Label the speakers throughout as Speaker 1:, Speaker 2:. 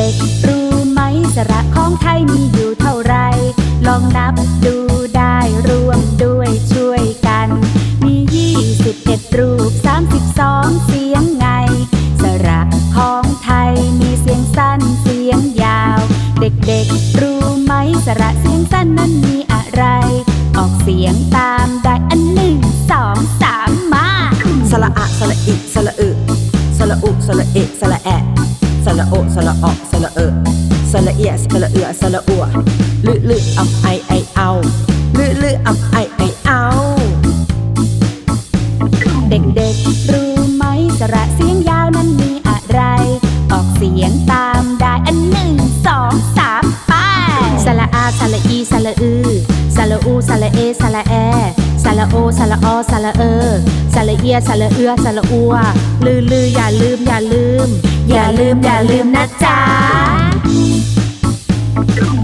Speaker 1: ด็กรู้ไหมสระของไทยมีอยู่เท่าไร ลองนับดูได้รวมด้วยช่วยกัน มี 21 รูป 32 เสียงไง สระของไทยมีเสียงสั้นเสียงยาว เด็กๆ รู้ไหมสระเสียงสั้นนั้นมีอะไร ออกเสียงตามได้อันหนึ่งสองสามมา
Speaker 2: สระอะสระอิสระอึสระอุสระเอสระแอ สระโอสระออสระเอสระเอียสระเอือสระอัวลึลึอำไอไอเอาลึลึอำไอไอเอา
Speaker 1: เด็กๆรู้ไหมสระเสียงยาวนั้นมีอะไร ออกเสียงตามได้อันหนึ่งสองสามไปส
Speaker 3: ระอาสระอีสระอือสระอูสระเอสระแอ สระโอสระออสระเออสระเอียสระเอือสระอัว ลือลืออย่าลืมอย่าลืม อย่าลืมอย่าลืมนะจ๊ะ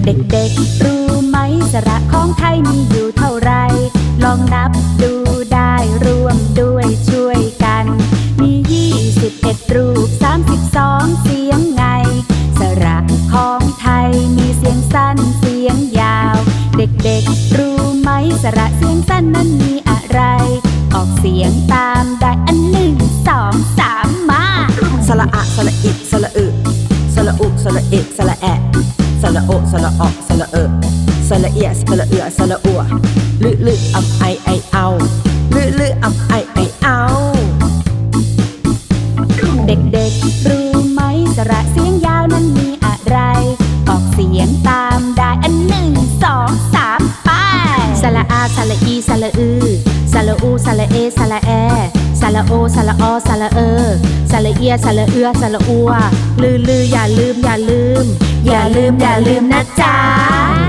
Speaker 1: เด็กๆรู้ไหมสระของไทยมีอยู่เท่าไร ลองนับดูได้รวมด้วยช่วยกัน มี21รูป32เสียงไง สระของไทยมีเสียงสั้นเสียงยาว เด็กๆรู้ สระเสียงสั้นนั้นมีอะไร ออกเสียงตามได้อันหนึ่งสองสามมา
Speaker 2: สระอะสระอิสระอึสระอุสระเอสระแอะสระโอสระออสระเอสระเอียสระเอือสระอัวลึลึอำไอไอเอา
Speaker 1: สร
Speaker 3: ะอาสละอีสละอือสละอูสละเอสละแอสละโอสละออสละเออสละเอียสละเอือสละอัวลือลืออย่าลืมอย่าลืม อย่าลืมอย่าลืมนะจ๊ะ